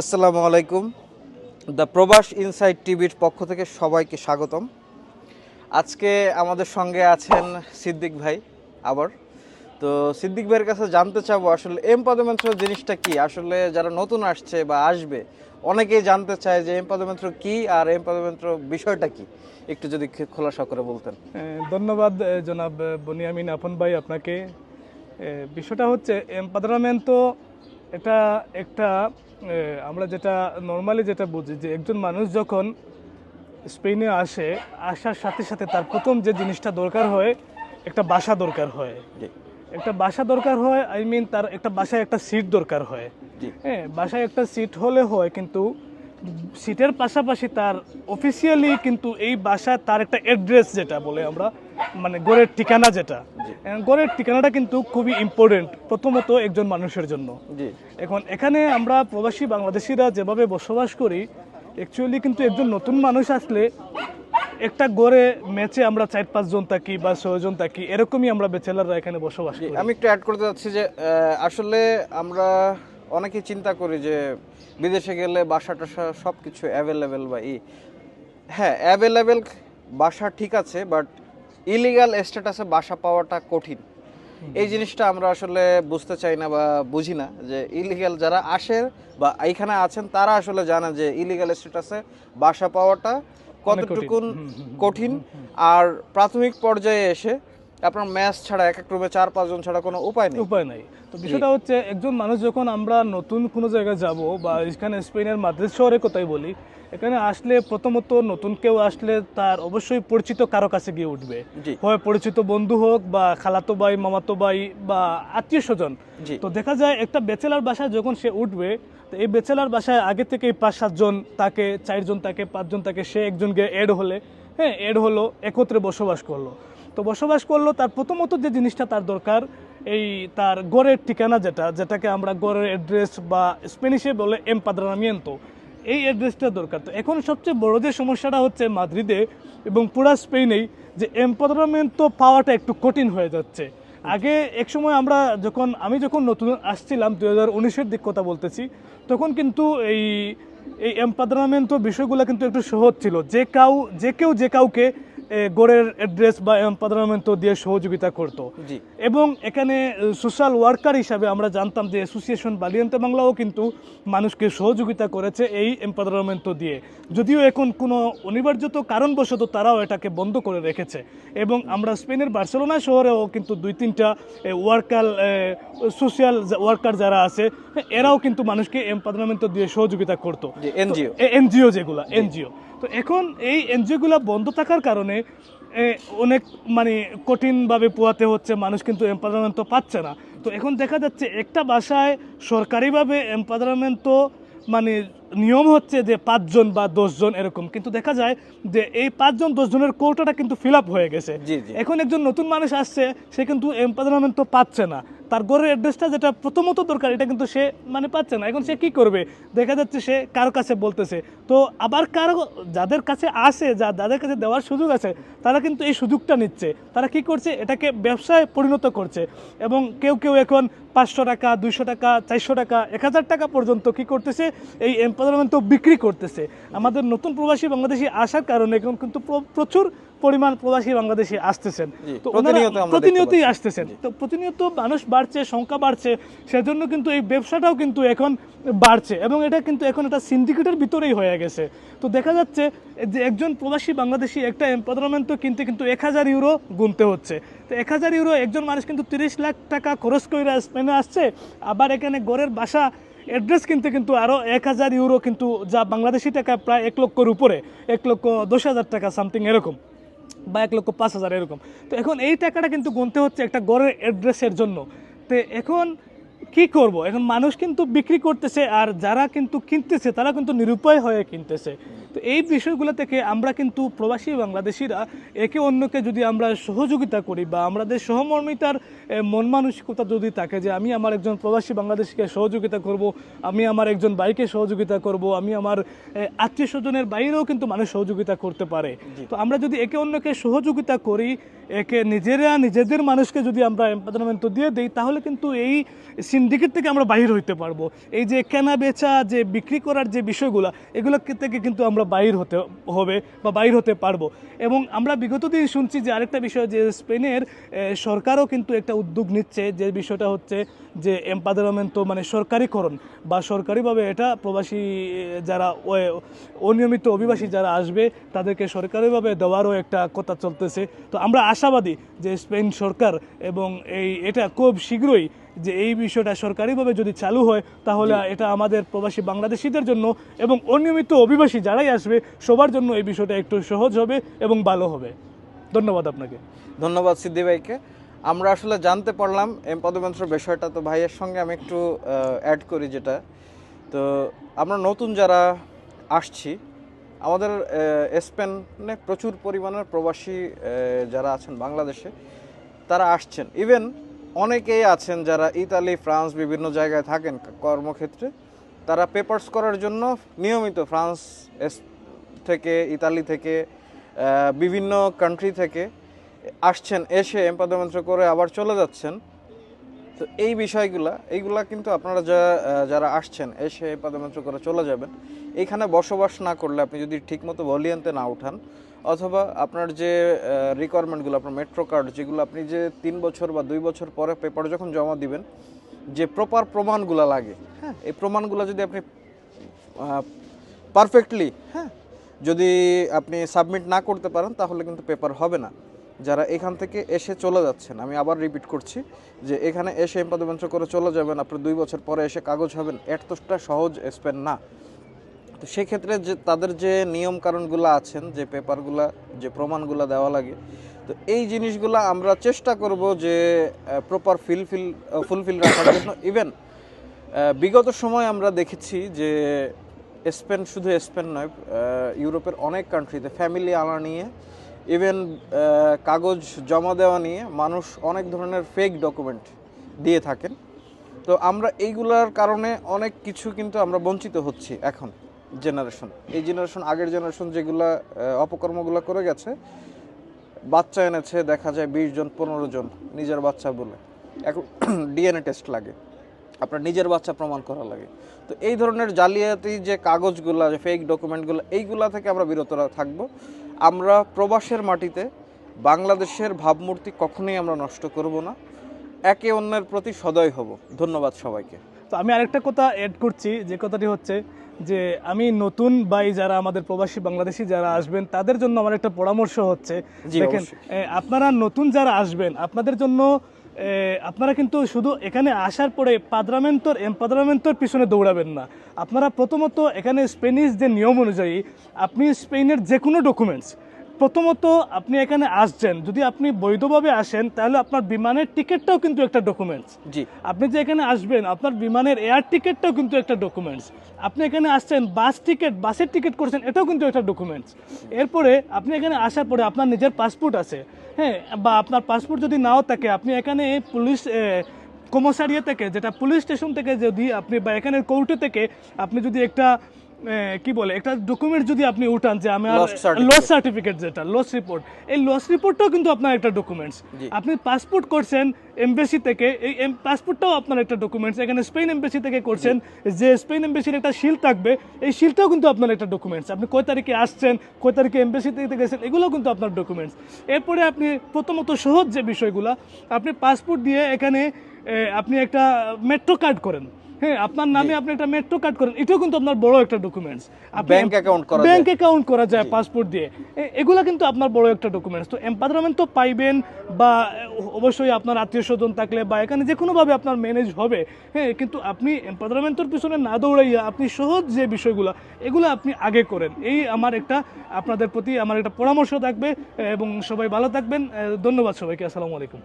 আসসালামু আলাইকুম। দ্য প্রবাস ইনসাইড টিভির পক্ষ থেকে সবাইকে স্বাগতম। আজকে আমাদের সঙ্গে আছেন সিদ্দিক ভাই আবার। তো সিদ্দিক ভাইয়ের কাছে জানতে চাবো, আসলে এমপাদমেন্ট্র জিনিসটা কি? আসলে যারা নতুন আসছে বা আসবে, অনেকেই জানতে চায় যে এমপাদমেন্ট্র কি আর এমপাদমেন্ট্র বিষয়টা কি? একটু যদি খোলাসা করে বলতেন। ধন্যবাদ জনাব বনিয়ামিন আপন ভাই আপনাকে। বিষয়টা হচ্ছে এম্পাদারামেন্ট তো এটা একটা আমরা যেটা নর্মালি যেটা বুঝি যে একজন মানুষ যখন স্পেনে আসে আসার সাথে সাথে তার প্রথম যে জিনিসটা দরকার হয় একটা বাসা দরকার হয়। একটা বাসা দরকার হয় আই মিন তার একটা বাসায় একটা সিট দরকার হয়। হ্যাঁ বাসায় একটা সিট হলে হয় কিন্তু সিটের পাশাপাশি তার অফিসিয়ালি কিন্তু এই বাসায় তার একটা অ্যাড্রেস যেটা বলে আমরা মানে গড়ের ঠিকানা যেটা। গড়ের ঠিকানাটা কিন্তু খুবই ইম্পর্টেন্ট প্রথমত একজন মানুষের জন্য। এখন এখানে আমরা প্রবাসী বাংলাদেশিরা যেভাবে বসবাস করি অ্যাকচুয়ালি কিন্তু একজন নতুন মানুষ আসলে একটা গড়ে ম্যাচে আমরা চার পাঁচজন থাকি বা ছয়জন থাকি এরকমই আমরা বেচেলাররা এখানে বসবাস করি। আমি একটু অ্যাড করতে চাচ্ছি যে আসলে আমরা অনেকেই চিন্তা করি যে বিদেশে গেলে বাসা টাসা সব কিছু অ্যাভেলেবেল বা ই হ্যাঁ অ্যাভেলেবেল বাসা ঠিক আছে বাট ইলিগাল স্ট্যাটাসে বাসা পাওয়াটা কঠিন। এই জিনিসটা আমরা আসলে বুঝতে চাই না বা বুঝি না যে ইলিগাল যারা আসে বা এইখানে আছেন তারা আসলে জানে যে ইলিগাল স্ট্যাটাসে বাসা পাওয়াটা কতটুকুন কঠিন। আর প্রাথমিক পর্যায়ে এসে আপনার ম্যাচ ছাড়া এক এক রুমে চার পাঁচজন ছাড়া কোনো উপায় নেই। উপায় নাই। তো বিষয়টা হচ্ছে একজন মানুষ যখন আমরা নতুন কোনো জায়গায় যাব বা এখানে স্পেনের মাদ্রিদ শহরের কথাই বলি এখানে আসলে প্রথমত নতুন কেউ আসলে তার অবশ্যই পরিচিত কারও কাছে গিয়ে উঠবে। হয় পরিচিত বন্ধু হোক বা খালাতো ভাই মামাতো ভাই বা আত্মীয় স্বজন। তো দেখা যায় একটা বেচেলার বাসায় যখন সে উঠবে তো এই বেচেলার বাসায় আগে থেকে পাঁচ সাতজন তাকে চারজন তাকে পাঁচজন তাকে সে একজনকে এড হলে হ্যাঁ এড হলো একত্রে বসবাস করল। তো বসবাস করল, তার প্রথমত যে জিনিসটা তার দরকার, এই তার গড়ের ঠিকানা যেটা, যেটাকে আমরা গড়ের অ্যাড্রেস বা স্পেনিশে বলে এমপাদ্রামিয়েন্তো এই অ্যাড্রেসটা দরকার। তো এখন সবচেয়ে বড় যে সমস্যাটা হচ্ছে মাদ্রিদে এবং পুরা স্পেনেই যে এমপাদ্রামিয়েন্তো পাওয়াটা একটু কঠিন হয়ে যাচ্ছে। আগে এক সময় আমরা যখন, আমি যখন নতুন আসছিলাম দু হাজার উনিশের দিক কথা বলতেছি, তখন কিন্তু এই এই এম্পাদ্রামেন্টো বিষয়গুলো কিন্তু একটু সহজ ছিল। যে কাউ, যে কেউ, যে কাউকে গড়ের অ্যাড্রেস বা এম্পাদ্রামেন্টো দিয়ে সহযোগিতা করতো। এবং এখানে সোশ্যাল ওয়ার্কার হিসাবে আমরা জানতাম যে অ্যাসোসিয়েশন বালিয়ান্তে বাংলাও কিন্তু মানুষকে সহযোগিতা করেছে এই এম্পাদারমেন্ট দিয়ে। যদিও এখন কোনো অনিবার্যত কারণবশত তারাও এটাকে বন্ধ করে রেখেছে। এবং আমরা স্পেনের বার্সেলোনা শহরেও কিন্তু দুই তিনটা ওয়ার্কার সোশ্যাল ওয়ার্কার যারা আছে এরাও কিন্তু মানুষকে এম্পাদারমেন্ট দিয়ে সহযোগিতা করতো। এনজিও। এনজিও যেগুলা এনজিও। তো এখন এই এনজিওগুলো বন্ধ থাকার কারণে অনেক মানে কঠিনভাবে পোয়াতে হচ্ছে মানুষ কিন্তু এম্পাদারমেন্ট তো পাচ্ছে না। তো এখন দেখা যাচ্ছে একটা বাসায় সরকারিভাবে এম্পাদারমেন্ট তো মানে নিয়ম হচ্ছে যে পাঁচজন বা দশজন এরকম। কিন্তু দেখা যায় যে এই পাঁচজন দশজনের কোটাটা কিন্তু ফিল আপ হয়ে গেছে। এখন একজন নতুন মানুষ আসছে সে কিন্তু এম্পাদারমেন্ট তো পাচ্ছে না। তার ঘরের অ্যাড্রেসটা যেটা প্রথমত দরকার, এটা কিন্তু সে মানে পাচ্ছে না। এখন সে কি করবে? দেখা যাচ্ছে সে কারও কাছে বলতেছে। তো আবার কারও, যাদের কাছে আসে যা যাদের কাছে দেওয়ার সুযোগ আছে, তারা কিন্তু এই সুযোগটা নিচ্ছে। তারা কি করছে? এটাকে ব্যবসায় পরিণত করছে। এবং কেউ কেউ এখন পাঁচশো টাকা, দুইশো টাকা, চারশো টাকা, এক হাজার টাকা পর্যন্ত কি করতেছে? এই এম্পাদারমেন্ট বিক্রি করতেছে। আমাদের নতুন প্রবাসী বাংলাদেশি আসার কারণে এখন কিন্তু প্রচুর পরিমাণ প্রবাসী বাংলাদেশি আসতেছেন। তো প্রতিনিয়তই আসতেছেন। তো প্রতিনিয়ত মানুষ বাড়ছে সংখ্যা বাড়ছে সেজন্য কিন্তু এই ব্যবসাটাও কিন্তু এখন বাড়ছে এবং এটা কিন্তু এখন একটা সিন্ডিকেটের ভিতরেই হয়ে গেছে। তো দেখা যাচ্ছে যে একজন প্রবাসী বাংলাদেশি একটা এম্পাদারমেন্ট কিনতে কিন্তু এক হাজার ইউরো গুনতে হচ্ছে। তো এক হাজার ইউরো একজন মানুষ কিন্তু তিরিশ লাখ টাকা খরচ করে স্পেনে আসছে আবার এখানে গড়ের বাসা অ্যাড্রেস কিনতে কিন্তু আরও এক হাজার ইউরো কিন্তু যা বাংলাদেশি টাকা প্রায় এক লক্ষর উপরে এক লক্ষ দশ হাজার টাকা সামথিং এরকম। বা এক লক্ষ পাঁচ হাজার, এরকম। তো এখন এই টাকাটা কিন্তু গুনতে হচ্ছে একটা গড়ের অ্যাড্রেসের জন্য। তো এখন কি করব? এখন মানুষ কিন্তু বিক্রি করতেছে আর যারা কিন্তু কিনতেছে, তারা কিন্তু নিরুপায় হয়ে কিনতেছে। তো এই বিষয়গুলো থেকে আমরা কিন্তু প্রবাসী বাংলাদেশিরা একে অন্যকে যদি আমরা সহযোগিতা করি বা আমাদের সহমর্মিতার মন মানসিকতা যদি থাকে যে আমি আমার একজন প্রবাসী বাংলাদেশিকে সহযোগিতা করব আমি আমার একজন ভাইকে সহযোগিতা করব আমি আমার আত্মীয় স্বজনের বাইরেও কিন্তু মানুষ সহযোগিতা করতে পারে। তো আমরা যদি একে অন্যকে সহযোগিতা করি একে নিজেরা নিজেদের মানুষকে যদি আমরা এম্পাদারমেন্ট দিয়ে দিই তাহলে কিন্তু এই সিন্ডিকেট থেকে আমরা বাহির হইতে পারব। এই যে কেনা বেচা যে বিক্রি করার যে বিষয়গুলো এগুলো থেকে কিন্তু আমরা বাহির হতে হবে বা বাইর হতে পারব। এবং আমরা বিগত দিন শুনছি যে আরেকটা বিষয় যে স্পেনের সরকারও কিন্তু একটা উদ্যোগ নিচ্ছে যে বিষয়টা হচ্ছে যে এম্পাদারমেন্ট মানে সরকারিকরণ বা সরকারিভাবে এটা প্রবাসী যারা অনিয়মিত অভিবাসী যারা আসবে তাদেরকে সরকারিভাবে দেওয়ারও একটা কথা চলতেছে। তো আমরা আশাবাদী যে স্পেন সরকার এবং এই, এটা খুব শীঘ্রই যে এই বিষয়টা সরকারিভাবে যদি চালু হয় তাহলে এটা আমাদের প্রবাসী বাংলাদেশিদের জন্য এবং অনিয়মিত অভিবাসী যারাই আসবে সবার জন্য এই বিষয়টা একটু সহজ হবে এবং ভালো হবে। ধন্যবাদ আপনাকে। ধন্যবাদ সিদ্ধি ভাইকে। আমরা আসলে জানতে পারলাম এম এম্পাদমন্ত্র বিষয়টা তো ভাইয়ের সঙ্গে আমি একটু অ্যাড করি যেটা। তো আমরা নতুন যারা আসছি আমাদের স্পেনে প্রচুর পরিমাণের প্রবাসী যারা আছেন বাংলাদেশে তারা আসছেন। ইভেন অনেকেই আছেন যারা ইতালি, ফ্রান্স বিভিন্ন জায়গায় থাকেন কর্মক্ষেত্রে। তারা পেপার্স করার জন্য নিয়মিত ফ্রান্স থেকে, ইতালি থেকে বিভিন্ন কান্ট্রি থেকে আসছেন, এসে এম্পাদমন্ত্র করে আবার চলে যাচ্ছেন। তো এই বিষয়গুলা এইগুলা কিন্তু আপনারা যা যারা আসছেন এসে পদমন্ত্র করে চলে যাবেন। এখানে বসবাস না করলে আপনি যদি ঠিকমতো ভলিউন্টে না উঠান অথবা আপনার যে রিকোয়ারমেন্টগুলো আপনার মেট্রো কার্ড যেগুলো আপনি যে তিন বছর বা দুই বছর পরে পেপার যখন জমা দিবেন যে প্রপার প্রমাণগুলো লাগে হ্যাঁ এই প্রমাণগুলো যদি আপনি পারফেক্টলি হ্যাঁ। যদি আপনি সাবমিট না করতে পারেন তাহলে কিন্তু পেপার হবে না। যারা এখান থেকে এসে চলে যাচ্ছেন, আমি আবার রিপিট করছি যে এখানে এসে এম্পাদমন্ত্র করে চলে যাবেন আপনি দুই বছর পরে এসে কাগজ হবেন এতটা সহজ স্পেন না। তো সেক্ষেত্রে যে তাদের যে নিয়ম কারণগুলো আছেন, যে পেপারগুলা, যে প্রমাণগুলো দেওয়া লাগে, তো এই জিনিসগুলো আমরা চেষ্টা করব যে প্রপার ফিলফিল ফুলফিল রাখার জন্য। ইভেন বিগত সময় আমরা দেখেছি যে স্পেন শুধু স্পেন নয় ইউরোপের অনেক কান্ট্রিতে ফ্যামিলি আনা নিয়ে ইভেন কাগজ জমা দেওয়া নিয়ে মানুষ অনেক ধরনের ফেক ডকুমেন্ট দিয়ে থাকেন। তো আমরা এইগুলার কারণে অনেক কিছু কিন্তু আমরা বঞ্চিত হচ্ছি এখন জেনারেশন এই জেনারেশন আগের জেনারেশন যেগুলা অপকর্মগুলো করে গেছে, বাচ্চা এনেছে, দেখা যায় বিশ জন, পনেরো জন, নিজের বাচ্চা বলে। এখন ডিএনএ টেস্ট লাগে। আপনার নিজের বাচ্চা প্রমাণ করা লাগে। তো এই ধরনের জালিয়াতি যে কাগজগুলো, যে ফেক ডকুমেন্টগুলো এইগুলা থেকে আমরা বিরত থাকব। আমরা প্রবাসের মাটিতে বাংলাদেশের ভাবমূর্তি কখনোই আমরা নষ্ট করব না। একে অন্যের প্রতি সদয় হব। ধন্যবাদ সবাইকে। তো আমি আরেকটা কথা অ্যাড করছি যে কথাটি হচ্ছে যে আমি নতুন বাই যারা আমাদের প্রবাসী বাংলাদেশি যারা আসবেন তাদের জন্য আমার একটা পরামর্শ হচ্ছে। দেখেন আপনারা নতুন যারা আসবেন আপনাদের জন্য আপনারা কিন্তু শুধু এখানে আসার পরে পাদ্রামেন্টর এম্পাদ্রামেন্টর পিছনে দৌড়াবেন না। আপনারা প্রথমত এখানে স্পেনিশ যে নিয়ম অনুযায়ী, আপনি স্পেনের যে কোনো ডকুমেন্টস প্রথমত আপনি এখানে আসছেন যদি আপনি বৈধভাবে আসেন তাহলে আপনার বিমানের টিকিটটাও কিন্তু একটা ডকুমেন্টস জি। আপনি যে এখানে আসবেন আপনার বিমানের এয়ার টিকিটটাও কিন্তু একটা ডকুমেন্টস আপনি এখানে আসছেন বাস টিকিট বাসের টিকিট করছেন এটাও কিন্তু একটা ডকুমেন্টস এরপরে আপনি এখানে আসার পরে আপনার নিজের পাসপোর্ট আছে। হ্যাঁ বা আপনার পাসপোর্ট যদি নাও থাকে আপনি এখানে পুলিশ কমসারিয়া থেকে যেটা পুলিশ স্টেশন থেকে যদি আপনি বা এখানে কোর্টে থেকে আপনি যদি একটা কি বলে একটা ডকুমেন্ট যদি আপনি উঠান যে certificate। লস সার্টিফিকেট যেটা লস রিপোর্ট এই লস রিপোর্টটাও কিন্তু আপনার একটা ডকুমেন্টস আপনি পাসপোর্ট করছেন এমবেসি থেকে এই পাসপোর্টটাও আপনার একটা ডকুমেন্টস এখানে স্পেন এমবেসি থেকে করছেন যে স্পেন এমবেসির একটা শিল থাকবে এই শিলটাও কিন্তু আপনার একটা ডকুমেন্টস আপনি কয় তারিখে আসছেন কয় তারিখে এমবেসি থেকে গেছেন এগুলোও কিন্তু আপনার ডকুমেন্টস এরপরে আপনি প্রথমত সহজ যে বিষয়গুলো আপনি পাসপোর্ট দিয়ে এখানে আপনি একটা মেট্রো কার্ড করেন। হ্যাঁ আপনার নামে আপনি একটা মেট্রো কার্ড করেন। এটাও কিন্তু আপনার বড় একটা ডকুমেন্টস Bank account করা ব্যাংক অ্যাকাউন্ট করা যায় পাসপোর্ট দিয়ে। এগুলো কিন্তু আপনার বড় একটা ডকুমেন্টস তো এম্পাদ্রামেন্ট তো পাইবেন বা অবশ্যই আপনার আত্মীয় স্বজন থাকলে বা এখানে যে কোনোভাবে আপনার ম্যানেজ হবে হ্যাঁ কিন্তু আপনি এম্পাদ্রামেন্টের পিছনে না দৌড়াইয়া আপনি সহজ যে বিষয়গুলো এগুলো আপনি আগে করেন। এই আমার একটা আপনাদের প্রতি আমার একটা পরামর্শ থাকবে এবং সবাই ভালো থাকবেন। ধন্যবাদ সবাইকে। আসসালামু আলাইকুম।